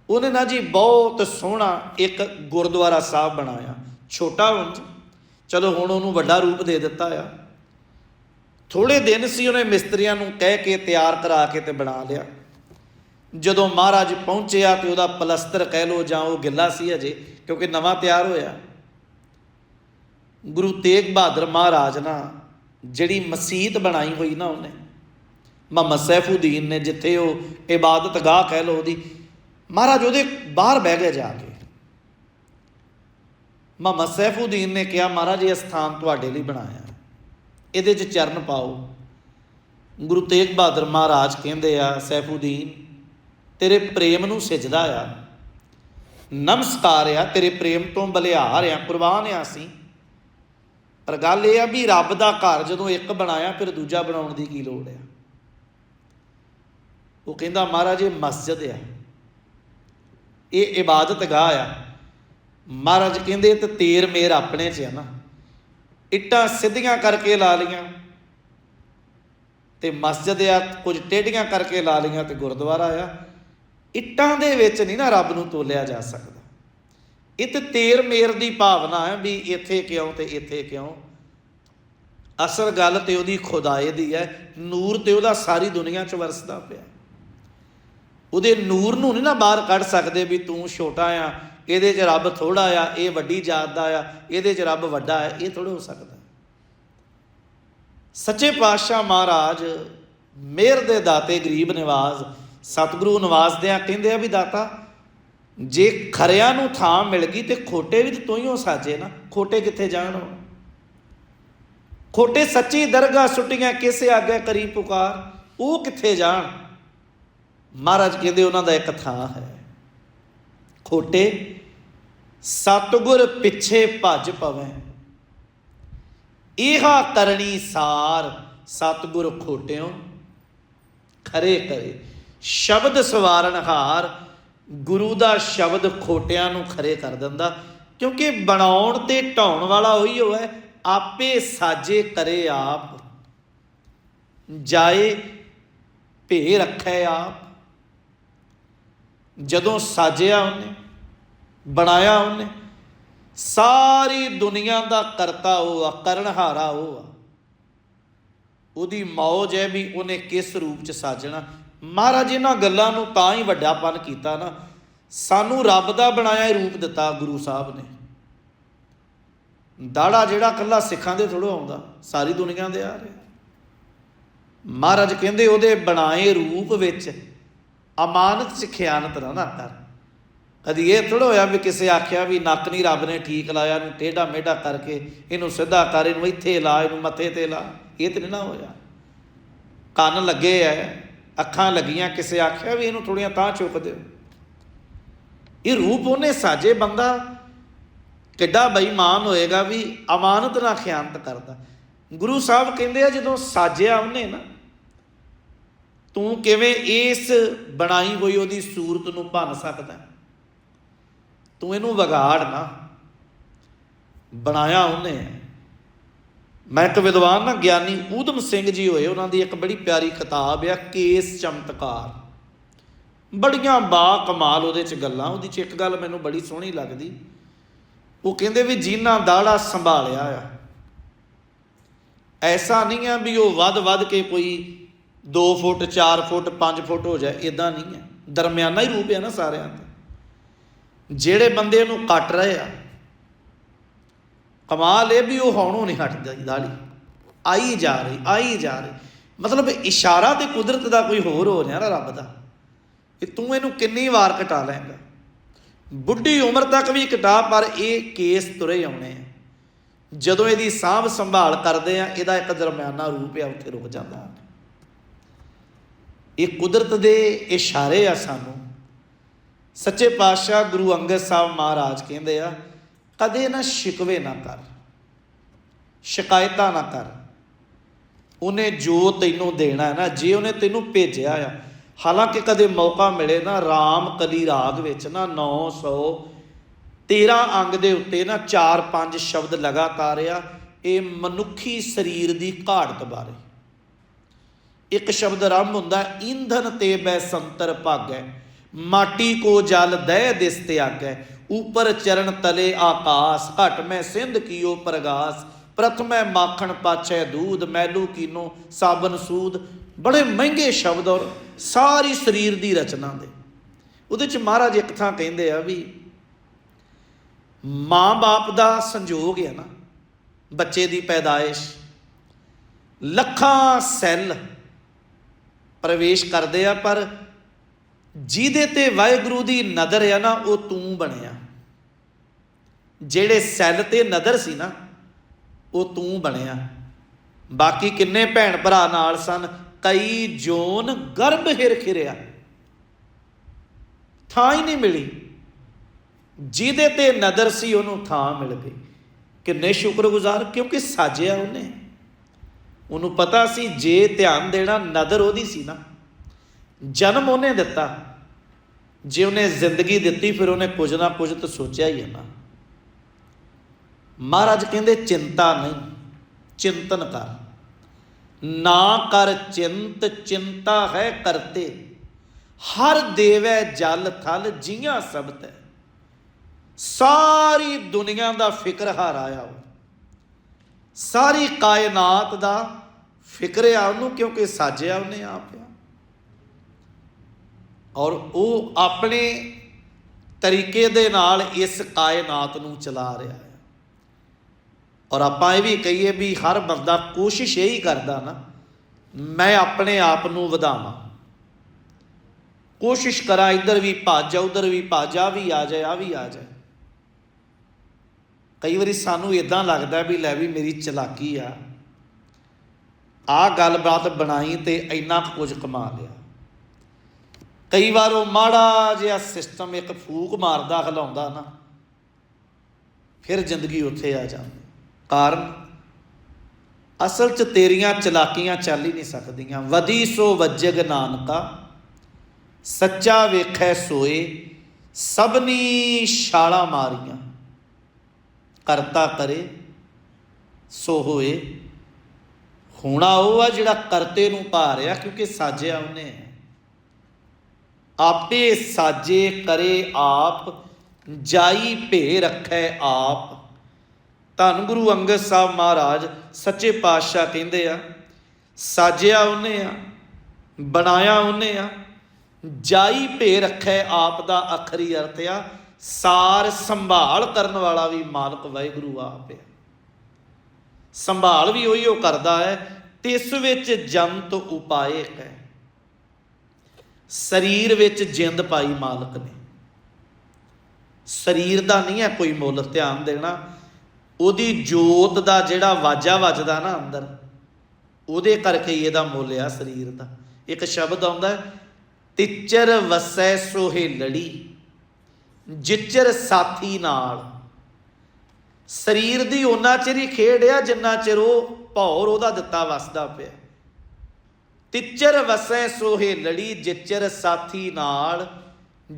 ਉਹਨੇ ਨਾ ਜੀ ਬਹੁਤ ਸੋਹਣਾ ਇੱਕ ਗੁਰਦੁਆਰਾ ਸਾਹਿਬ ਬਣਾਇਆ, ਛੋਟਾ ਉਂਝ। ਚਲੋ ਹੁਣ ਉਹਨੂੰ ਵੱਡਾ ਰੂਪ ਦੇ ਦਿੱਤਾ ਆ। ਥੋੜੇ ਦਿਨ ਸੀ ਉਹਨੇ ਮਿਸਤਰੀਆਂ ਨੂੰ ਕਹਿ ਕੇ ਤਿਆਰ ਕਰਾ ਕੇ ਤੇ ਬਣਾ ਲਿਆ। ਜਦੋਂ ਮਹਾਰਾਜ ਪਹੁੰਚਿਆ ਤੇ ਉਹਦਾ ਪਲਸਤਰ ਕਹਿ ਲੋ ਜਾਂ ਉਹ ਗਿੱਲਾ ਸੀ ਅਜੇ, ਕਿਉਂਕਿ ਨਵਾਂ ਤਿਆਰ ਹੋਇਆ। ਗੁਰੂ ਤੇਗ ਬਹਾਦਰ ਮਹਾਰਾਜ ਨਾ ਜਿਹੜੀ ਮਸਜਿਦ ਬਣਾਈ ਹੋਈ ਨਾ ਉਹਨੇ, ਮੁਹੰਮਦ ਸੈਫੂਦੀਨ ਨੇ ਜਿੱਥੇ ਉਹ ਇਬਾਦਤ ਗਾਹ ਕਹਿ ਲੋ ਉਹਦੀ, ਮਹਾਰਾਜ ਉਹਦੇ ਬਾਹਰ ਬਹਿ ਗਏ ਜਾ ਕੇ। ਮੁਹੰਮਦ ਸੈਫੂਦੀਨ ਨੇ ਕਿਹਾ, ਮਹਾਰਾਜ, ਇਹ ਸਥਾਨ ਤੁਹਾਡੇ ਲਈ ਬਣਾਇਆ। ਇਹਦੇ 'ਚ ਚਰਨ ਪਾਓ। ਗੁਰੂ ਤੇਗ ਬਹਾਦਰ ਮਹਾਰਾਜ ਕਹਿੰਦੇ ਆ, ਸੈਫੂਦੀਨ ਤੇਰੇ ਪ੍ਰੇਮ ਨੂੰ ਸਿਜਦਾ ਆ। ਨਮਸਕਾਰ ਆ, ਤੇਰੇ ਪ੍ਰੇਮ ਤੋਂ ਬਲਿਹਾਰ ਆ, ਕੁਰਬਾਨ ਆ ਅਸੀਂ। ਪਰ ਗੱਲ ਇਹ ਆ ਵੀ ਰੱਬ ਦਾ ਘਰ ਜਦੋਂ ਇੱਕ ਬਣਾਇਆ, ਫਿਰ ਦੂਜਾ ਬਣਾਉਣ ਦੀ ਕੀ ਲੋੜ ਆ? ਉਹ ਕਹਿੰਦਾ, ਮਹਾਰਾਜ, ਇਹ ਮਸਜਿਦ ਆ। ਇਹ ਇਬਾਦਤ ਗਾਹ ਆ। ਮਹਾਰਾਜ ਕਹਿੰਦੇ, ਤੇ ਤੇਰ ਮੇਰ ਆਪਣੇ 'ਚ ਆ ਨਾ। ਇੱਟਾਂ ਸਿੱਧੀਆਂ ਕਰਕੇ ਲਾ ਲੀਆਂ ਤੇ ਮਸਜਿਦ ਆ, ਕੁਝ ਟੇਢੀਆਂ ਕਰਕੇ ਲਾ ਲੀਆਂ ਤੇ ਗੁਰਦੁਆਰਾ ਆ। ਇੱਟਾਂ ਦੇ ਵਿੱਚ ਨਹੀਂ ਨਾ ਰੱਬ ਨੂੰ ਤੋਲਿਆ ਜਾ ਸਕਦਾ। ਇਹ ਤੇ ਤੇਰ ਮੇਰ ਦੀ ਭਾਵਨਾ ਹੈ ਵੀ ਇੱਥੇ ਕਿਉਂ ਤੇ ਇੱਥੇ ਕਿਉਂ। ਅਸਲ ਗੱਲ ਤੇ ਉਹਦੀ ਖੁਦਾਏ ਦੀ ਹੈ, ਨੂਰ ਤੇ ਉਹਦਾ ਸਾਰੀ ਦੁਨੀਆ 'ਚ ਵਰਸਦਾ ਪਿਆ। ਉਹਦੇ ਨੂਰ ਨੂੰ ਨਹੀਂ ਨਾ ਬਾਹਰ ਕੱਢ ਸਕਦੇ ਵੀ ਤੂੰ ਛੋਟਾ ਆ, ਇਹਦੇ 'ਚ ਰੱਬ ਥੋੜਾ ਆ, ਇਹ ਵੱਡੀ ਜਾਤ ਦਾ ਆ, ਇਹਦੇ 'ਚ ਰੱਬ ਵੱਡਾ ਹੈ ਇਹ ਥੋੜਾ ਹੋ ਸਕਦਾ। ਸੱਚੇ ਪਾਤਸ਼ਾਹ ਮਹਾਰਾਜ ਮਿਹਰ ਦੇ ਦਾਤੇ ਗਰੀਬ ਨਿਵਾਜ਼ ਸਤਿਗੁਰੂ ਨਵਾਜ਼ਦਿਆਂ ਕਹਿੰਦੇ ਆ ਵੀ ਦਾਤਾ, ਜੇ ਖਰਿਆਂ ਨੂੰ ਥਾਂ ਮਿਲ ਗਈ ਤੇ ਖੋਟੇ ਵੀ ਤੂੰ ਹੀ ਹੋ ਸਾਜੇ ਨਾ, ਖੋਟੇ ਕਿੱਥੇ ਜਾਣ ਖੋਟੇ ਸੱਚੀ ਦਰਗਾਹ ਸੁੱਟੀਆਂ ਕਿਸੇ ਆਗੇ ਕਰੀ ਪੁਕਾਰ, ਉਹ ਕਿੱਥੇ ਜਾਣ? ਮਹਾਰਾਜ ਕਹਿੰਦੇ ਉਹਨਾਂ ਦਾ ਇੱਕ ਥਾਂ ਹੈ। ਖੋਟੇ ਸਤਗੁਰ ਪਿੱਛੇ ਭੱਜ ਪਵੇ। ਇਹਾ ਕਰਨੀ ਸਾਰ ਸਤਗੁਰ ਖੋਟਿਓ, ਖਰੇ ਕਰੇ। ਸ਼ਬਦ ਸਵਾਰਨ ਹਾਰ ਗੁਰੂ ਦਾ ਸ਼ਬਦ ਖੋਟਿਆਂ ਨੂੰ ਖਰੇ ਕਰ ਦਿੰਦਾ, ਕਿਉਂਕਿ ਬਣਾਉਣ ਤੇ ਢਾਉਣ ਵਾਲਾ ਉਹੀ ਹੋਇਆ ਆਪੇ ਸਾਜੇ ਕਰੇ ਆਪ, ਜਾਏ ਭੇ ਰੱਖੇ ਆਪ। ਜਦੋਂ ਸਾਜਿਆ ਉਹਨੇ, ਬਣਾਇਆ ਉਹਨੇ, ਸਾਰੀ ਦੁਨੀਆ ਦਾ ਕਰਤਾ ਉਹ ਆ ਕਰਨਹਾਰਾ ਉਹ ਆ। ਉਹਦੀ ਮੌਜ ਹੈ ਵੀ ਉਹਨੇ ਕਿਸ ਰੂਪ ਚ ਸਾਜਣਾ। ਮਹਾਰਾਜ, ਇਹਨਾਂ ਗੱਲਾਂ ਨੂੰ ਤਾਂ ਹੀ ਵੱਡਾਪਨ ਕੀਤਾ ਨਾ। ਸਾਨੂੰ ਰੱਬ ਦਾ ਬਣਾਇਆ ਹੀ ਰੂਪ ਦਿੱਤਾ ਗੁਰੂ ਸਾਹਿਬ ਨੇ। ਦਾੜਾ ਜਿਹੜਾ ਕੱਲਾ ਸਿੱਖਾਂ ਦੇ ਥੋੜੋ ਆਉਂਦਾ, ਸਾਰੀ ਦੁਨੀਆ ਦੇ ਆ ਰਿਹਾ। ਮਹਾਰਾਜ ਕਹਿੰਦੇ ਉਹਦੇ ਬਣਾਏ ਰੂਪ ਵਿੱਚ ਅਮਾਨਤ ਚ ਖਿਆਨਤ ਨਾ ਨਾ ਕਰ। ਕਦੀ ਇਹ ਥੋੜਾ ਹੋਇਆ ਵੀ ਕਿਸੇ ਆਖਿਆ ਵੀ ਨੱਕ ਨਹੀਂ ਰੱਬ ਨੇ ਠੀਕ ਲਾਇਆ ਨੂੰ ਟੇਢਾ ਮੇਢਾ ਕਰਕੇ ਇਹਨੂੰ ਸਿੱਧਾ ਕਰ, ਇਹਨੂੰ ਇੱਥੇ ਲਾ, ਇਹਨੂੰ ਮੱਥੇ ਤੇ ਲਾ। ਇਹ ਤੇ ਨਹੀਂ ਨਾ ਹੋਇਆ। ਕੰਨ ਲੱਗੇ ਐ। ਅੱਖਾਂ ਲੱਗੀਆਂ, ਕਿਸੇ ਆਖਿਆ ਵੀ ਇਹਨੂੰ ਥੋੜੀਆਂ ਤਾਂ ਚੁੱਕ ਦਿਓ। ਇਹ ਰੂਪ ਉਹਨੇ ਸਾਜੇ ਬੰਦਾ ਕਿੱਡਾ ਬੇਈਮਾਨ ਹੋਏਗਾ ਵੀ ਅਮਾਨਤ ਨਾਲ ਖਿਆਨਤ ਕਰਦਾ। ਗੁਰੂ ਸਾਹਿਬ ਕਹਿੰਦੇ ਆ, ਜਦੋਂ ਸਾਜਿਆ ਉਹਨੇ ਨਾ, ਤੂੰ ਕਿਵੇਂ ਇਸ ਬਣਾਈ ਹੋਈ ਉਹਦੀ ਸੂਰਤ ਨੂੰ ਭੰਨ ਸਕਦਾ? ਤੂੰ ਇਹਨੂੰ ਵਿਗਾੜ ਨਾ। ਬਣਾਇਆ ਉਹਨੇ। ਮੈਂ ਇੱਕ ਵਿਦਵਾਨ ਨਾ, ਗਿਆਨੀ ਊਧਮ ਸਿੰਘ ਜੀ ਹੋਏ, ਉਹਨਾਂ ਦੀ ਇੱਕ ਬੜੀ ਪਿਆਰੀ ਕਿਤਾਬ ਆ, ਕੇਸ ਚਮਤਕਾਰ। ਬੜੀਆਂ ਬਾ ਕਮਾਲ ਉਹਦੇ ਚ ਗੱਲਾਂ, ਉਹਦੀ ਚ ਇੱਕ ਗੱਲ ਮੈਨੂੰ ਬੜੀ ਸੋਹਣੀ ਲੱਗਦੀ। ਉਹ ਕਹਿੰਦੇ ਵੀ ਜੀਨਾ ਦਾੜਾ ਸੰਭਾਲਿਆ ਆ, ਐਸਾ ਨਹੀਂ ਆ ਵੀ ਉਹ ਵੱਧ ਵੱਧ ਕੇ ਕੋਈ 2 ਫੁੱਟ 4 ਫੁੱਟ 5 ਫੁੱਟ ਹੋ ਜਾਏ ਇਦਾਂ ਨਹੀਂ ਹੈ ਦਰਮਿਆਨਾ ਹੀ ਰੂਪ ਹੈ ਨਾ ਸਾਰਿਆਂ ਦਾ। ਜਿਹੜੇ ਬੰਦੇ ਨੂੰ ਕੱਟ ਰਹੇ ਆ ਕਮਾਲ ਇਹ ਵੀ ਉਹ ਹੌਣੋਂ ਨਹੀਂ ਹਟਦਾ ਦਾੜੀ। ਆਈ ਜਾ ਰਹੀ, ਆਈ ਜਾ ਰਹੀ। ਮਤਲਬ ਇਸ਼ਾਰਾ ਤੇ ਕੁਦਰਤ ਦਾ ਕੋਈ ਹੋਰ ਹੋ ਰਿਹਾ ਨਾ ਰੱਬ ਦਾ। ਕਿ ਤੂੰ ਇਹਨੂੰ ਕਿੰਨੀ ਵਾਰ ਕਟਾ ਲਏਂਗਾ। ਬੁੱਢੀ ਉਮਰ ਤੱਕ ਵੀ ਕਟਾ ਪਰ ਇਹ ਕੇਸ ਤੁਰੇ ਆਉਣੇ ਆ। ਜਦੋਂ ਇਹਦੀ ਸਾਂਭ ਸੰਭਾਲ ਕਰਦੇ ਆ, ਇਹਦਾ ਇੱਕ ਦਰਮਿਆਨਾ ਰੂਪ ਆ, ਉੱਥੇ ਰੁਕ ਜਾਂਦਾ। ਇਹ ਕੁਦਰਤ ਦੇ ਇਸ਼ਾਰੇ ਆ ਸਾਨੂੰ। ਸੱਚੇ ਪਾਤਸ਼ਾਹ ਗੁਰੂ ਅੰਗਦ ਸਾਹਿਬ ਮਹਾਰਾਜ ਕਹਿੰਦੇ ਆ ਕਦੇ ਨਾ ਸ਼ਿਕਵੇ ਨਾ ਕਰ, ਸ਼ਿਕਾਇਤਾਂ ਨਾ ਕਰ। ਉਹਨੇ ਜੋ ਤੈਨੂੰ ਦੇਣਾ ਹੈ ਨਾ, ਜੇ ਉਹਨੇ ਤੈਨੂੰ ਭੇਜਿਆ ਆ, ਹਾਲਾਂਕਿ ਕਦੇ ਮੌਕਾ ਮਿਲੇ ਨਾ, ਰਾਮ ਕਲੀ ਰਾਗ ਵਿੱਚ ਨਾ 900 13 ਅੰਗ ਦੇ ਉੱਤੇ ਨਾ 4-5 ਸ਼ਬਦ ਲਗਾਤਾਰ ਆ, ਇਹ ਮਨੁੱਖੀ ਸਰੀਰ ਦੀ ਘਾੜਤ ਬਾਰੇ। ਇੱਕ ਸ਼ਬਦ ਆਰੰਭ ਹੁੰਦਾ ਈਂਧਨ ਤੇ ਬੈ ਸੰਤਰ ਭਾਗੈ, ਮਾਟੀ ਕੋ ਜਲ ਦਹਿ ਦਿਸ ਤਿਆਗੈ ਉਪਰ ਚਰਨ ਤਲੇ ਆਕਾਸ, ਘਟ ਮੈਂ ਸਿੰਧ ਕੀਓ ਪ੍ਰਗਾਸ ਪ੍ਰਥਮੈ ਮਾਖਣ ਪਾਛੈ ਦੂਧ, ਮੈਲੂ ਕੀਨੋ ਸਾਬਨ ਸੂਦ। ਬੜੇ ਮਹਿੰਗੇ ਸ਼ਬਦ ਔਰ ਸਾਰੀ ਸਰੀਰ ਦੀ ਰਚਨਾ ਦੇ। ਉਹਦੇ ਚ ਮਹਾਰਾਜ ਇੱਕ ਥਾਂ ਕਹਿੰਦੇ ਆ ਵੀ ਮਾਂ-ਬਾਪ ਦਾ ਸੰਜੋਗ ਹੈ ਨਾ, ਬੱਚੇ ਦੀ ਪੈਦਾਇਸ਼। ਲੱਖਾਂ ਸੈੱਲ ਪ੍ਰਵੇਸ਼ ਕਰਦੇ ਆ, ਪਰ ਜਿਹਦੇ ਤੇ ਵਾਹਿਗੁਰੂ ਦੀ ਨਜ਼ਰ ਆ ਨਾ, ਉਹ ਤੂੰ ਬਣਿਆ। ਜਿਹੜੇ ਸੈੱਲ ਤੇ ਨਜ਼ਰ ਸੀ ਨਾ, ਉਹ ਤੂੰ ਬਣਿਆ। ਬਾਕੀ ਕਿੰਨੇ ਭੈਣ ਭਰਾ ਨਾਲ ਸਨ, ਕਈ ਜੋਨ ਗਰਭ ਹਿਰ ਖਿਰਿਆ। ਥਾਂ ਹੀ ਨਹੀਂ ਮਿਲੀ। ਜਿਹਦੇ ਤੇ ਨਜ਼ਰ ਸੀ, ਉਹਨੂੰ ਥਾਂ ਮਿਲ ਗਈ। ਕਿੰਨੇ ਸ਼ੁਕਰਗੁਜ਼ਾਰ, ਕਿਉਂਕਿ ਸਾਜਿਆ ਉਹਨੇ। ਉਹਨੂੰ ਪਤਾ ਸੀ, ਜੇ ਧਿਆਨ ਦੇਣਾ ਨਜ਼ਰ ਉਹਦੀ ਸੀ ਨਾ, ਜਨਮ ਉਹਨੇ ਦਿੱਤਾ। ਜੇ ਉਹਨੇ ਜ਼ਿੰਦਗੀ ਦਿੱਤੀ, ਫਿਰ ਉਹਨੇ ਕੁਝ ਨਾ ਕੁਝ ਤਾਂ ਸੋਚਿਆ ਹੀ ਹੈ ਨਾ ਮਹਾਰਾਜ ਕਹਿੰਦੇ, ਚਿੰਤਾ ਨਹੀਂ, ਚਿੰਤਨ ਕਰ। ਨਾ ਕਰ ਚਿੰਤ, ਚਿੰਤਾ ਹੈ ਕਰਤੇ। ਹਰ ਦੇਵੈ ਜਲ ਥਲ ਜੀਆਂ ਸਬਤ। ਹੈ ਸਾਰੀ ਦੁਨੀਆ ਦਾ ਫਿਕਰ ਹਾਰਾਇਆ ਉਹ। ਸਾਰੀ ਕਾਇਨਾਤ ਦਾ ਫਿਕਰ ਆ ਉਹਨੂੰ, ਕਿਉਂਕਿ ਸਾਜਿਆ ਉਹਨੇ ਆਪ ਆ। ਔਰ ਉਹ ਆਪਣੇ ਤਰੀਕੇ ਦੇ ਨਾਲ ਇਸ ਕਾਇਨਾਤ ਨੂੰ ਚਲਾ ਰਿਹਾ ਹੈ। ਔਰ ਆਪਾਂ ਇਹ ਵੀ ਕਹੀਏ ਵੀ ਹਰ ਬੰਦਾ ਕੋਸ਼ਿਸ਼ ਇਹੀ ਕਰਦਾ ਨਾ, ਮੈਂ ਆਪਣੇ ਆਪ ਨੂੰ ਵਧਾਵਾਂ। ਕੋਸ਼ਿਸ਼ ਕਰਾਂ ਇੱਧਰ ਵੀ ਭੱਜ ਜਾ, ਉੱਧਰ ਵੀ ਭੱਜ ਆ ਵੀ ਆ ਜਾਏ, ਆ ਵੀ ਆ ਜਾਏ। ਕਈ ਵਾਰੀ ਸਾਨੂੰ ਇਦਾਂ ਲੱਗਦਾ ਵੀ ਲੈ ਵੀ ਮੇਰੀ ਚਲਾਕੀ ਆ। ਆ ਗੱਲਬਾਤ ਬਣਾਈ ਤੇ ਇੰਨਾ ਕੁਝ ਕਮਾ ਲਿਆ। ਕਈ ਵਾਰ ਉਹ ਮਾੜਾ ਜਿਹਾ ਸਿਸਟਮ ਇੱਕ ਫੂਕ ਮਾਰਦਾ, ਹਲਾਉਂਦਾ ਨਾ, ਫਿਰ ਜ਼ਿੰਦਗੀ ਉੱਥੇ ਆ ਜਾਂਦੀ। ਕਾਰਨ ਅਸਲ 'ਚ ਤੇਰੀਆਂ ਚਲਾਕੀਆਂ ਚੱਲ ਹੀ ਨਹੀਂ ਸਕਦੀਆਂ। ਵਦੀ ਸੋ ਵੱਜਗ ਨਾਨਕਾ, ਸੱਚਾ ਵੇਖੈ ਸੋਏ, ਸਭਨੀ ਛਾਲਾ ਮਾਰੀਆਂ। ਕਰਤਾ ਕਰੇ, ਸੋ ਹੋਏ। ਹੋਣਾ ਉਹ ਆ ਜਿਹੜਾ ਕਰਤੇ ਨੂੰ ਪਾ ਰਿਹਾ ਕਿਉਂਕਿ ਸਾਜਿਆ ਉਹਨੇ। ਆਪੇ ਸਾਜੇ ਕਰੇ ਆਪ, ਜਾਈ ਭੇ ਰੱਖੈ ਆਪ। ਧੰਨ ਗੁਰੂ ਅੰਗਦ ਸਾਹਿਬ ਮਹਾਰਾਜ ਸੱਚੇ ਪਾਤਸ਼ਾਹ ਕਹਿੰਦੇ ਆ, ਸਾਜਿਆ ਉਹਨੇ ਆ, ਬਣਾਇਆ ਉਹਨੇ ਆ, ਜਾਈ ਭੇ ਰੱਖੇ ਆਪ ਦਾ ਅਖਰੀ ਅਰਥ ਆ, ਸਾਰ ਸੰਭਾਲ ਕਰਨ ਵਾਲਾ ਵੀ ਮਾਲਕ ਵਾਹਿਗੁਰੂ ਆਪ ਹੈ ਸੰਭਾਲ ਵੀ ਉਹੀ ਉਹ ਕਰਦਾ ਹੈ, ਤਿਸ ਵਿੱਚ ਜੰਤ ਉਪਾਇਕ ਹੈ ਸਰੀਰ ਵਿੱਚ ਜਿੰਦ ਪਾਈ ਮਾਲਕ ਨੇ। ਸਰੀਰ ਦਾ ਨਹੀਂ ਹੈ ਕੋਈ ਮੁੱਲ, ਧਿਆਨ ਦੇਣਾ। ਉਹਦੀ ਜੋਤ ਦਾ ਜਿਹੜਾ ਵਾਜਾ ਵੱਜਦਾ ਨਾ ਅੰਦਰ ਉਹਦੇ ਕਰਕੇ ਹੀ ਇਹਦਾ ਮੁੱਲ ਆ ਸਰੀਰ ਦਾ। ਇੱਕ ਸ਼ਬਦ ਆਉਂਦਾ ਹੈ, ਤਿੱਚਰ ਵਸੈ ਸੋਹੇ ਲੜੀ ਜਿੱਚਰ ਸਾਥੀ ਨਾਲ। ਸਰੀਰ ਦੀ ਉਹਨਾਂ ਚਿਰ ਹੀ ਖੇਡ ਆ ਜਿੰਨਾ ਚਿਰ ਉਹ ਭੌਰ ਉਹਦਾ ਦਿੱਤਾ ਵਸਦਾ ਪਿਆ। ਤਿੱਚਰ ਵਸੈ ਸੋਹੇ ਲੜੀ ਜਿੱਚਰ ਸਾਥੀ ਨਾਲ।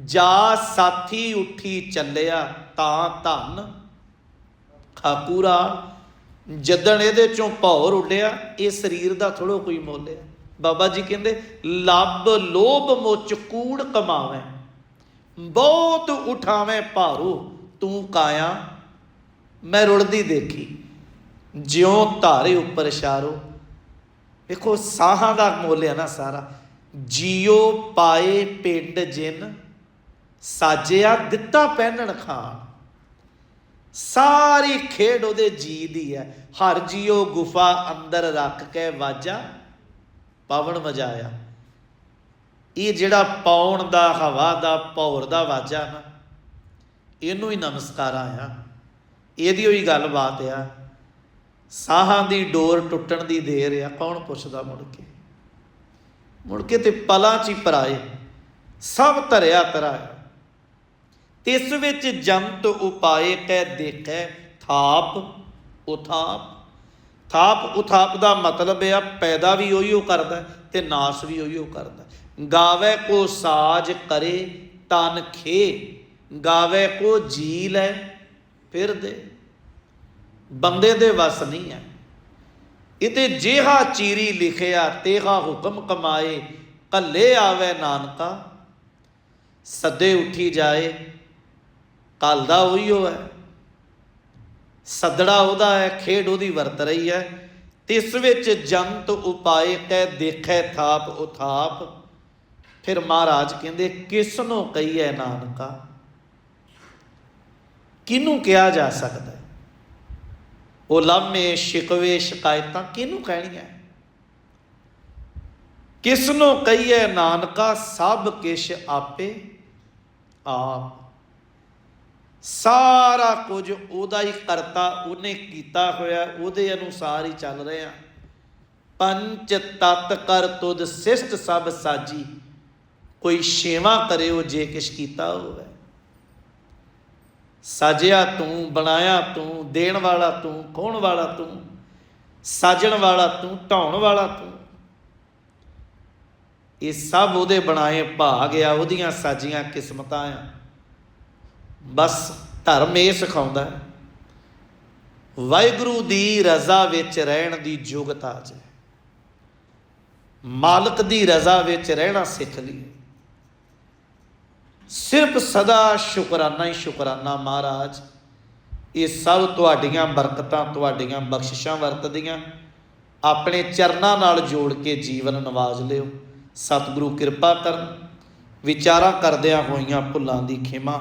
ਜਾ ਸਾਥੀ ਉੱਠੀ ਚੱਲਿਆ ਤਾਂ ਧਨ। ਖਾਕੂਰਾ ਜਦਣ ਇਹਦੇ ਚੋਂ ਭੌਰ ਉੱਡਿਆ, ਇਹ ਸਰੀਰ ਦਾ ਥੋੜੋ ਕੋਈ ਮੁੱਲ ਹੈ। ਬਾਬਾ ਜੀ ਕਹਿੰਦੇ, ਲੱਭ ਲੋਭ ਮੁੱਚ ਕੂੜ ਕਮਾਵੇਂ, ਬਹੁਤ ਉਠਾਵੇਂ ਭਾਰੂ, ਤੂੰ ਕਾਇਆ, ਮੈਂ ਰੁਲਦੀ ਦੇਖੀ, ਜਿਉਂ ਧਾਰੇ ਉੱਪਰ ਇਸ਼ਾਰੋ। ਵੇਖੋ, ਸਾਹਾਂ ਦਾ ਮੁੱਲ ਹੈ ਨਾ ਸਾਰਾ। ਜੀਓ ਪਾਏ ਪਿੰਡ ਜਿਨ, ਸਾਜਿਆ ਦਿੱਤਾ ਪਹਿਨਣ ਖਾਣ। ਸਾਰੀ ਖੇਡ ਉਹਦੇ ਜੀ ਦੀ ਹੈ। ਹਰ ਜੀਓ ਗੁਫਾ ਅੰਦਰ ਰੱਖ ਕੇ ਵਾਜਾ ਪਵਨ ਵਜਾਇਆ। ਇਹ ਜਿਹੜਾ ਪੌਣ ਦਾ, ਹਵਾ ਦਾ, ਭੌਰ ਦਾ ਵਾਜਾ ਨਾ, ਇਹਨੂੰ ਹੀ ਨਮਸਕਾਰਾਂ ਆ ਇਹਦੀ ਹੋਈ ਗੱਲਬਾਤ ਆ। ਸਾਹਾਂ ਦੀ ਡੋਰ ਟੁੱਟਣ ਦੀ ਦੇਰ ਆ, ਕੌਣ ਪੁੱਛਦਾ ਮੁੜ ਕੇ? ਮੁੜ ਕੇ ਤੇ ਪਲਾਂ ਚ ਹੀ ਪਰਾਏ। ਸਭ ਧਰਿਆ ਤਰਾਇਆ ਤਿਸ ਵਿੱਚ ਜੰਤ ਉਪਾਏ ਕਹਿ ਦੇਖੈ ਥਾਪ, ਉਥਾਪ। ਥਾਪ, ਉਥਾਪ ਦਾ ਮਤਲਬ ਆ, ਪੈਦਾ ਵੀ ਉਹੀਓ ਕਰਦਾ ਹੈ ਤੇ ਨਾਸ਼ ਵੀ ਉਹੀਓ ਕਰਦਾ। ਹੈ। ਗਾਵੇ ਕੋ ਸਾਜ ਕਰੇ ਤਨ ਖੇ, ਗਾਵੇ ਕੋ ਜੀ ਲੈ ਫਿਰ ਦੇ ਬੰਦੇ ਦੇ ਵਸ ਨਹੀਂ ਹੈ। ਇਤੇ ਜਿਹਾ ਚੀਰੀ ਲਿਖਿਆ, ਤੇਹਾ ਹੁਕਮ ਕਮਾਏ ਕੱਲੇ ਆਵੇ ਨਾਨਕਾ, ਸੱਦੇ ਉੱਠੀ ਜਾਏ ਕੱਲ ਉਹੀ ਉਹ ਹੈ। ਸੱਦੜਾ ਉਹਦਾ ਹੈ, ਖੇਡ ਉਹਦੀ ਵਰਤ ਰਹੀ ਹੈ। ਤਿਸ ਵਿੱਚ ਜੰਤ ਉਪਾਏ ਕੈ ਦੇਖੈ ਥਾਪ ਉਥਾਪ। ਫਿਰ ਮਹਾਰਾਜ ਕਹਿੰਦੇ ਕਿਸ ਨੂੰ ਕਹੀਏ ਨਾਨਕਾ? ਕਿਹਨੂੰ ਕਿਹਾ ਜਾ ਸਕਦਾ? ਹੈ ਉਹ ਲਾਮੇ ਸ਼ਿਕਵੇ ਸ਼ਿਕਾਇਤਾਂ ਕਿਹਨੂੰ ਕਹਿਣੀਆਂ? ਕਿਸ ਨੂੰ ਕਹੀਏ ਨਾਨਕਾ? ਸਭ ਕਿਛ ਆਪੇ ਆਪ ਸਾਰਾ ਕੁਝ ਉਹਦਾ ਹੀ ਕਰਤਾ, ਉਹਨੇ ਕੀਤਾ ਹੋਇਆ, ਉਹਦੇ ਅਨੁਸਾਰ ਹੀ ਚੱਲ ਰਹੇ ਆ ਪੰਚ ਤਤ ਕਰ ਤੁਧ ਸਿਸ਼ਟ ਸਭ ਸਾਜੀ। ਕੋਈ ਛੇਵਾ ਕਰਿਓ ਜੇ ਕਿਛ ਕੀਤਾ ਹੋਵੇ। ਸਾਜਿਆ ਤੂੰ, ਬਣਾਇਆ ਤੂੰ, ਦੇਣ ਵਾਲਾ ਤੂੰ, ਖੋਣ ਵਾਲਾ ਤੂੰ, ਸਾਜਣ ਵਾਲਾ ਤੂੰ, ਢਾਉਣ ਵਾਲਾ ਤੂੰ। ਇਹ ਸਭ ਉਹਦੇ ਬਣਾਏ ਭਾਗ ਆ, ਉਹਦੀਆਂ ਸਾਜੀਆਂ ਕਿਸਮਤਾਂ ਆ। ਬਸ ਧਰਮ ਇਹ ਸਿਖਾਉਂਦਾ ਹੈ, ਵਾਹਿਗੁਰੂ ਦੀ ਰਜ਼ਾ ਵਿੱਚ ਰਹਿਣ ਦੀ ਯੋਗਤਾ ਚ ਮਾਲਕ ਦੀ ਰਜ਼ਾ ਵਿੱਚ ਰਹਿਣਾ ਸਿੱਖ ਲਈ ਸਿਰਫ ਸਦਾ ਸ਼ੁਕਰਾਨਾ ਹੀ ਸ਼ੁਕਰਾਨਾ ਮਹਾਰਾਜ, ਇਹ ਸਭ ਤੁਹਾਡੀਆਂ ਬਰਕਤਾਂ, ਤੁਹਾਡੀਆਂ ਬਖਸ਼ਿਸ਼ਾਂ ਵਰਤਦੀਆਂ। ਆਪਣੇ ਚਰਨਾਂ ਨਾਲ ਜੋੜ ਕੇ ਜੀਵਨ ਨਵਾਜ ਲਿਓ। ਸਤਿਗੁਰੂ ਕਿਰਪਾ ਕਰਨ, ਵਿਚਾਰਾਂ ਕਰਦਿਆਂ ਹੋਈਆਂ ਭੁੱਲਾਂ ਦੀ ਖਿਮਾ